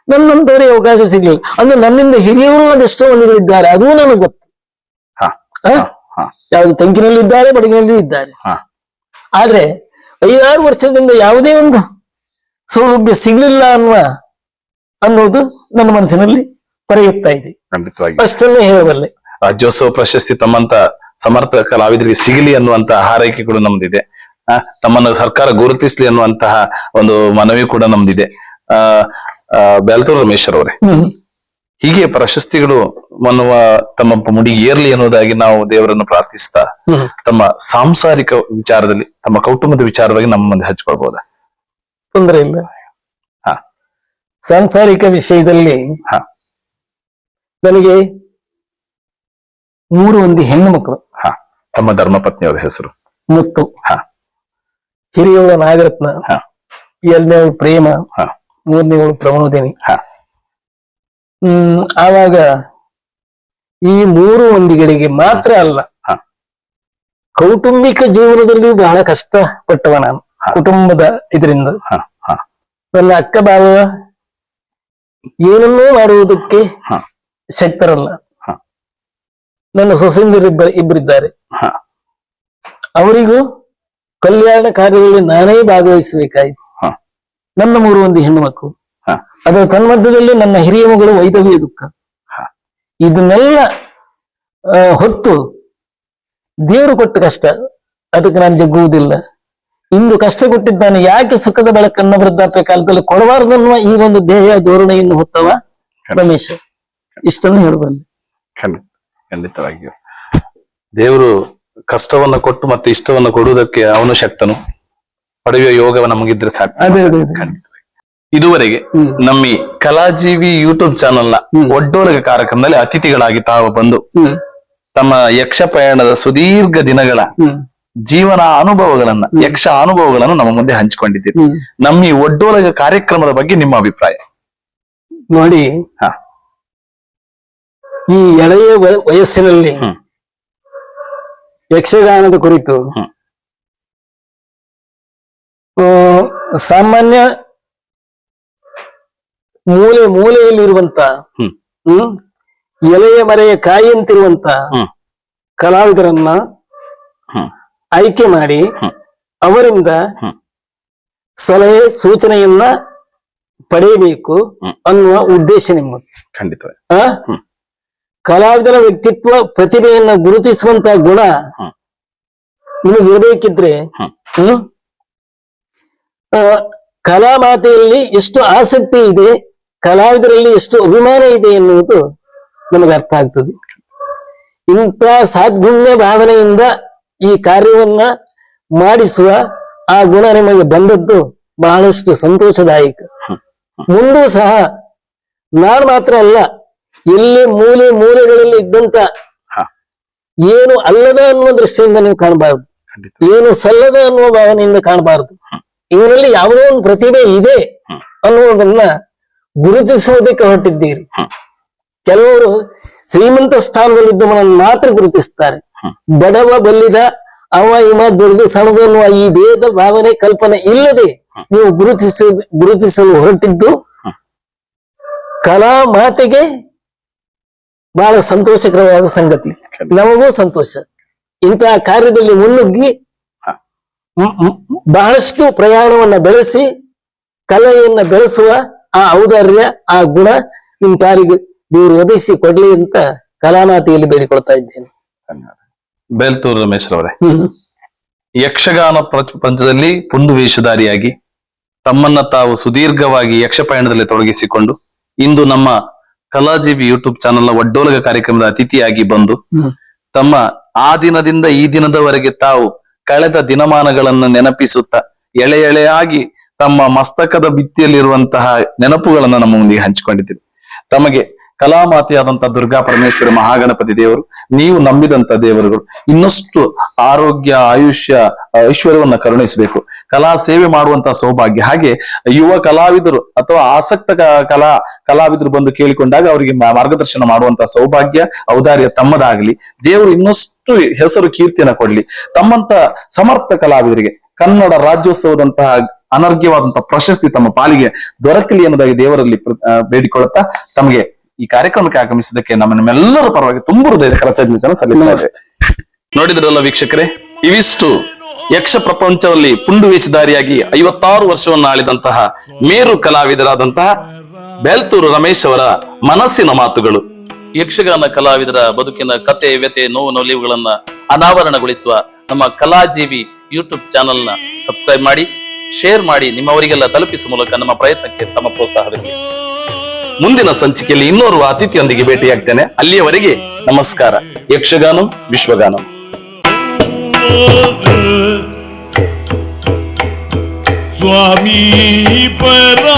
ನನ್ನಂತವರಿಗೆ ಅವಕಾಶ ಸಿಗ್ಲಿಲ್ಲ. ಅಂದ್ರೆ ನನ್ನಿಂದ ಹಿರಿಯವರು ಅದೆಷ್ಟೋ ಮಂದಿಗಳಿದ್ದಾರೆ ಅದೂ ನನಗೆ ಗೊತ್ತು. ಯಾವುದು ತಂಕಿನಲ್ಲಿ ಇದ್ದಾರೆ ಬಡಗಿನಲ್ಲಿ ಇದ್ದಾರೆ ಆದ್ರೆ ಐದಾರು ವರ್ಷದಿಂದ ಯಾವುದೇ ಒಂದು ಸೌಲಭ್ಯ ಸಿಗ್ಲಿಲ್ಲ ಅನ್ನುವ ಅನ್ನೋದು ನನ್ನ ಮನಸ್ಸಿನಲ್ಲಿ ಪರೆಯುತ್ತಾ ಇದೆ. ಖಂಡಿತವಾಗಿ. ಅಷ್ಟನ್ನೇ ಹೇಳಬಲ್ಲೆ. ರಾಜ್ಯೋತ್ಸವ ಪ್ರಶಸ್ತಿ ತಮ್ಮಂತ ಸಮರ್ಥ ಕಲಾವಿದರಿಗೆ ಸಿಗಲಿ ಅನ್ನುವಂತಹ ಕೂಡ ನಮ್ದಿದೆ. ತಮ್ಮನ್ನು ಸರ್ಕಾರ ಗುರುತಿಸ್ಲಿ ಅನ್ನುವಂತಹ ಒಂದು ಮನವಿ ಕೂಡ ನಮ್ದಿದೆ. ಆ ಬೆಲ್ತೂರು ರಮೇಶ್ವರ್ ಅವರೇ ಹೀಗೆ ಪ್ರಶಸ್ತಿಗಳು ಮನ್ನುವ ತಮ್ಮ ಮುಡಿ ಏರ್ಲಿ ಅನ್ನೋದಾಗಿ ನಾವು ದೇವರನ್ನು ಪ್ರಾರ್ಥಿಸ್ತಾ ತಮ್ಮ ಸಾಂಸಾರಿಕ ವಿಚಾರದಲ್ಲಿ ತಮ್ಮ ಕೌಟುಂಬದ ವಿಚಾರವಾಗಿ ನಮ್ಮ ಮುಂದೆ ಹಚ್ಕೊಳ್ಬಹುದ ತೊಂದರೆ ಇಲ್ಲ. ಹಾ. ಸಾಂಸಾರಿಕ ವಿಷಯದಲ್ಲಿ ಹಾ. ನನಗೆ ಮೂರು ಮಂದಿ ಹೆಣ್ಣು ಮಕ್ಕಳು. ಹಾ. ತಮ್ಮ ಧರ್ಮಪತ್ನಿಯವರ ಹೆಸರು. ಮುತ್ತು. ಹಾ. ಹಿರಿಯವಳ ನಾಗರತ್ನ. ಹಾ. ಎರಡನೇವಳು ಪ್ರೇಮ. ಹಾ. ಮೂರನೇವಳು ಪ್ರಮೋದಿನಿ ಆವಾಗ ಈ ಮೂರು ಮಂದಿಗಳಿಗೆ ಮಾತ್ರ ಅಲ್ಲ. ಹಾ. ಕೌಟುಂಬಿಕ ಜೀವನದಲ್ಲಿ ಬಹಳ ಕಷ್ಟ ಪಟ್ಟವ ನಾನು ಕುಟುಂಬದ ಇದರಿಂದ. ಹಾ ಹಾ. ನನ್ನ ಅಕ್ಕ ಬಾವ ಏನನ್ನೂ ಮಾಡುವುದಕ್ಕೆ ಹಾ. ಶಕ್ತರಲ್ಲ. ನನ್ನ ಸೊಸೆಂದಿರಿಬ್ಬ ಇಬ್ಬರಿದ್ದಾರೆ. ಅವರಿಗೂ ಕಲ್ಯಾಣ ಕಾರ್ಯದಲ್ಲಿ ನಾನೇ ಭಾಗವಹಿಸಬೇಕಾಯಿತು. ನನ್ನ ಮೂರು ಒಂದು ಹೆಣ್ಣು ಮಕ್ಕಳು. ಅದರ ತನ್ಮಧ್ಯದಲ್ಲಿ ನನ್ನ ಹಿರಿಯ ಮಗಳು ವೈದವ್ಯ ದುಃಖ. ಇದನ್ನೆಲ್ಲ ಹೊತ್ತು ದೇವರು ಕೊಟ್ಟ ಕಷ್ಟ ಅದಕ್ಕೆ ನಾನು ಜಗ್ಗುವುದಿಲ್ಲ. ಇಂದು ಕಷ್ಟ ಕೊಟ್ಟಿದ್ದಾನೆ ಯಾಕೆ ಸುಖದ ಬೆಳಕನ್ನು ವೃದ್ಧಾಪ್ಯ ಕಾಲದಲ್ಲಿ ಕೊಡಬಾರದನ್ನುವ ಈ ಒಂದು ದೇಹ ಧೋರಣೆಯನ್ನು ಹೊತ್ತವ ರಮೇಶ್ ಇಷ್ಟನ್ನು ಹೇಳಬಂದು ಖಂಡಿತ. ಖಂಡಿತವಾಗಿಯೂ. ದೇವರು ಕಷ್ಟವನ್ನ ಕೊಟ್ಟು ಮತ್ತೆ ಇಷ್ಟವನ್ನು ಕೊಡುವುದಕ್ಕೆ ಅವನು ಶಕ್ತನು. ಪಡೆಯುವ ಯೋಗವ ನಮಗಿದ್ರೆ ಸಾಕು. ಅದೇ ಅದೇ. ಇದುವರೆಗೆ. ನಮ್ಮ ಈ ಕಲಾಜೀವಿ ಯೂಟ್ಯೂಬ್ ಚಾನೆಲ್ನ. ಒಡ್ಡೋಲಗ ಕಾರ್ಯಕ್ರಮದಲ್ಲಿ ಅತಿಥಿಗಳಾಗಿ ತಾವು ಬಂದು ತಮ್ಮ ಯಕ್ಷ ಪ್ರಯಾಣದ ಸುದೀರ್ಘ ದಿನಗಳ ಜೀವನ ಅನುಭವಗಳನ್ನ ಯಕ್ಷ ಅನುಭವಗಳನ್ನು ನಮ್ಮ ಮುಂದೆ ಹಂಚಿಕೊಂಡಿದ್ದೀರಿ. ನಮ್ಮ ಈ ಒಡ್ಡೋಲಗ ಕಾರ್ಯಕ್ರಮದ ಬಗ್ಗೆ ನಿಮ್ಮ ಅಭಿಪ್ರಾಯ? ನೋಡಿ ಹಾ. ಈ ಎಳೆಯ ವಯಸ್ಸಿನಲ್ಲಿ ಹ್ಮ್. ಯಕ್ಷಗಾನದ ಕುರಿತು ಸಾಮಾನ್ಯ ಮೂಲೆ ಮೂಲೆಯಲ್ಲಿರುವಂತ ಹ್ಮ್ ಎಲೆಯ ಮರೆಯ ಕಾಯಿಯಂತಿರುವಂತ ಹ್ಮ್ ಕಲಾವಿದರನ್ನ ಹ್ಮ್ ಆಯ್ಕೆ ಮಾಡಿ. ಅವರಿಂದ. ಸಲಹೆ ಸೂಚನೆಯನ್ನ ಪಡೆಯಬೇಕು ಅನ್ನುವ ಉದ್ದೇಶ ನಿಮ್ಮದು ಖಂಡಿತ. ಕಲಾವಿದನ ವ್ಯಕ್ತಿತ್ವ ಪ್ರತಿಭೆಯನ್ನ ಗುರುತಿಸುವಂತ ಗುಣ ಹ್ಮ್. ನಿಮಗೆ ಇರಬೇಕಿದ್ರೆ ಹ್ಮ್. ಕಲಾ ಮಾತೆಯಲ್ಲಿ ಎಷ್ಟು ಆಸಕ್ತಿ ಇದೆ ಕಲಾವಿದರಲ್ಲಿ ಎಷ್ಟು ಅಭಿಮಾನ ಇದೆ ಎನ್ನುವುದು ನಮಗೆ ಅರ್ಥ ಆಗ್ತದೆ. ಇಂಥ ಸಾದ್ಗುಣ್ಯ ಭಾವನೆಯಿಂದ ಈ ಕಾರ್ಯವನ್ನ ಮಾಡಿಸುವ ಆ ಗುಣ ನಿಮಗೆ ಬಂದದ್ದು ಬಹಳಷ್ಟು ಸಂತೋಷದಾಯಕ. ಮುಂದೂ ಸಹ ನಾನು ಮಾತ್ರ ಅಲ್ಲ ಎಲ್ಲಿ ಮೂಲೆ ಮೂಲೆಗಳಲ್ಲಿ ಇದ್ದಂತ ಏನು ಅಲ್ಲದ ಅನ್ನುವ ದೃಷ್ಟಿಯಿಂದ ನೀವು ಕಾಣಬಾರದು. ಏನು ಸಲ್ಲದ ಅನ್ನುವ ಭಾವನೆಯಿಂದ ಕಾಣಬಾರದು. ಇದರಲ್ಲಿ ಯಾವುದೋ ಒಂದು ಪ್ರತಿಭೆ ಇದೆ. ಅನ್ನುವುದನ್ನ ಗುರುತಿಸುವುದಕ್ಕೆ ಹೊರಟಿದ್ದೀರಿ. ಕೆಲವರು ಶ್ರೀಮಂತ ಸ್ಥಾನದಲ್ಲಿದ್ದವನನ್ನು ಮಾತ್ರ ಗುರುತಿಸ್ತಾರೆ. ಬಡವ ಬಲ್ಲಿದ ಅವ ಇಮ ದುಡಿದು ಸಣದನ್ನುವ ಈ ಭೇದ ಭಾವನೆ ಕಲ್ಪನೆ ಇಲ್ಲದೆ ನೀವು ಗುರುತಿಸ ಗುರುತಿಸಲು ಹೊರಟಿದ್ದು ಕಲಾ ಮಾತೆಗೆ ಬಹಳ ಸಂತೋಷಕರವಾದ ಸಂಗತಿ. ನಮಗೂ ಸಂತೋಷ. ಇಂತಹ ಕಾರ್ಯದಲ್ಲಿ ಮುನ್ನುಗ್ಗಿ ಬಹಳಷ್ಟು ಪ್ರಯಾಣವನ್ನ ಬೆಳೆಸಿ ಕಲೆಯನ್ನ ಬೆಳೆಸುವ ಆ ಔದಾರ್ಯ ಆ ಗುಣ ನಿಮ್ ಪಾಲಿಗೆ ದೇವರು ಒದಗಿಸಿ ಕೊಡ್ಲಿ ಅಂತ ಕಲಾನಾತಿಯಲ್ಲಿ ಬೇಡಿಕೊಳ್ತಾ ಇದ್ದೇನೆ. ಬೆಲ್ತೂರು ರಮೇಶ್ ಅವರೇ ಯಕ್ಷಗಾನ ಪ್ರಪಂಚದಲ್ಲಿ ಪುಂಡು ವೇಷಧಾರಿಯಾಗಿ ತಮ್ಮನ್ನ ತಾವು ಸುದೀರ್ಘವಾಗಿ ಯಕ್ಷ ಪಯಣದಲ್ಲಿ ತೊಡಗಿಸಿಕೊಂಡು ಇಂದು ನಮ್ಮ ಕಲಾಜೀವಿ ಯೂಟ್ಯೂಬ್ ಚಾನೆಲ್ನ ಒಡ್ಡೋಲಗ ಕಾರ್ಯಕ್ರಮದ ಅತಿಥಿಯಾಗಿ ಬಂದು ತಮ್ಮ ಆ ದಿನದಿಂದ ಈ ದಿನದವರೆಗೆ ತಾವು ಕಳೆದ ದಿನಮಾನಗಳನ್ನು ನೆನಪಿಸುತ್ತಾ ಎಳೆ ಎಳೆಯಾಗಿ ತಮ್ಮ ಮಸ್ತಕದ ಭಿತ್ತಿಯಲ್ಲಿರುವಂತಹ ನೆನಪುಗಳನ್ನು ನಮ್ಮ ಮುಂದೆ ಹಂಚಿಕೊಂಡಿದ್ದೀರಿ ತಮಗೆ ಕಲಾಮಾತೆಯಾದಂತಹ ದುರ್ಗಾ ಪರಮೇಶ್ವರ ಮಹಾಗಣಪತಿ ದೇವರು, ನೀವು ನಂಬಿದಂತ ದೇವರುಗಳು, ಇನ್ನಷ್ಟು ಆರೋಗ್ಯ, ಆಯುಷ್ಯ, ಐಶ್ವರ್ಯವನ್ನ ಕರುಣಿಸಬೇಕು. ಕಲಾ ಸೇವೆ ಮಾಡುವಂತಹ ಸೌಭಾಗ್ಯ. ಹಾಗೆ ಯುವ ಕಲಾವಿದರು ಅಥವಾ ಆಸಕ್ತ ಕಲಾ, ಕಲಾವಿದರು ಬಂದು ಕೇಳಿಕೊಂಡಾಗ ಅವರಿಗೆ ಮಾರ್ಗದರ್ಶನ ಮಾಡುವಂತಹ ಸೌಭಾಗ್ಯ, ಔದಾರ್ಯ ತಮ್ಮದಾಗಲಿ. ದೇವರು ಇನ್ನಷ್ಟು ಹೆಸರು ಕೀರ್ತಿಯನ್ನ ಕೊಡ್ಲಿ. ತಮ್ಮಂತ ಸಮರ್ಥ ಕಲಾವಿದರಿಗೆ ಕನ್ನಡ ರಾಜ್ಯೋತ್ಸವದಂತಹ ಅನರ್ಘ್ಯವಾದಂತಹ ಪ್ರಶಸ್ತಿ ತಮ್ಮ ಪಾಲಿಗೆ ದೊರಕಲಿ ಅನ್ನೋದಾಗಿ ದೇವರಲ್ಲಿ ಬೇಡಿಕೊಳ್ಳುತ್ತಾ ತಮಗೆ ಈ ಕಾರ್ಯಕ್ರಮಕ್ಕೆ ಆಗಮಿಸಿದ್ದಕ್ಕೆ ನಮ್ಮ ನಿಮ್ಮೆಲ್ಲರ ಪರವಾಗಿ ತುಂಬ ಹೃದಯದ ಕೃತಜ್ಞತೆಯನ್ನು ಸಲ್ಲಿಸುತ್ತೇವೆ ನೋಡಿದ್ರಲ್ಲ ವೀಕ್ಷಕರೇ, ಇವಿಷ್ಟು ಯಕ್ಷ ಪ್ರಪಂಚದಲ್ಲಿ ಪುಂಡು ವೇಷಧಾರಿಯಾಗಿ ಐವತ್ತಾರು ವರ್ಷವನ್ನು ಆಳಿದಂತಹ ಮೇರು ಕಲಾವಿದರಾದಂತಹ ಬೆಲ್ತೂರು ರಮೇಶ್ ಅವರ ಮನಸ್ಸಿನ ಮಾತುಗಳು. ಯಕ್ಷಗಾನ ಕಲಾವಿದರ ಬದುಕಿನ ಕತೆ ವ್ಯತೆ ನೋವು ನಲಿವುಗಳನ್ನ ಅನಾವರಣಗೊಳಿಸುವ ನಮ್ಮ ಕಲಾಜೀವಿ ಯೂಟ್ಯೂಬ್ ಚಾನೆಲ್ನ ಸಬ್ಸ್ಕ್ರೈಬ್ ಮಾಡಿ. ಶೇರ್ ಮಾಡಿ ನಿಮ್ಮವರಿಗೆಲ್ಲ ತಲುಪಿಸುವ ಮೂಲಕ ನಮ್ಮ ಪ್ರಯತ್ನಕ್ಕೆ ತಮ್ಮ ಪ್ರೋತ್ಸಾಹದಲ್ಲಿ. ಮುಂದಿನ ಸಂಚಿಕೆಯಲ್ಲಿ ಇನ್ನೋರ್ವ ಅತಿಥಿಯೊಂದಿಗೆ ಭೇಟಿಯಾಗ್ತೇನೆ. ಅಲ್ಲಿಯವರೆಗೆ ನಮಸ್ಕಾರ. ಯಕ್ಷಗಾನಂ, ವಿಶ್ವಗಾನಂ. ಸ್ವಾಮಿ ಪರ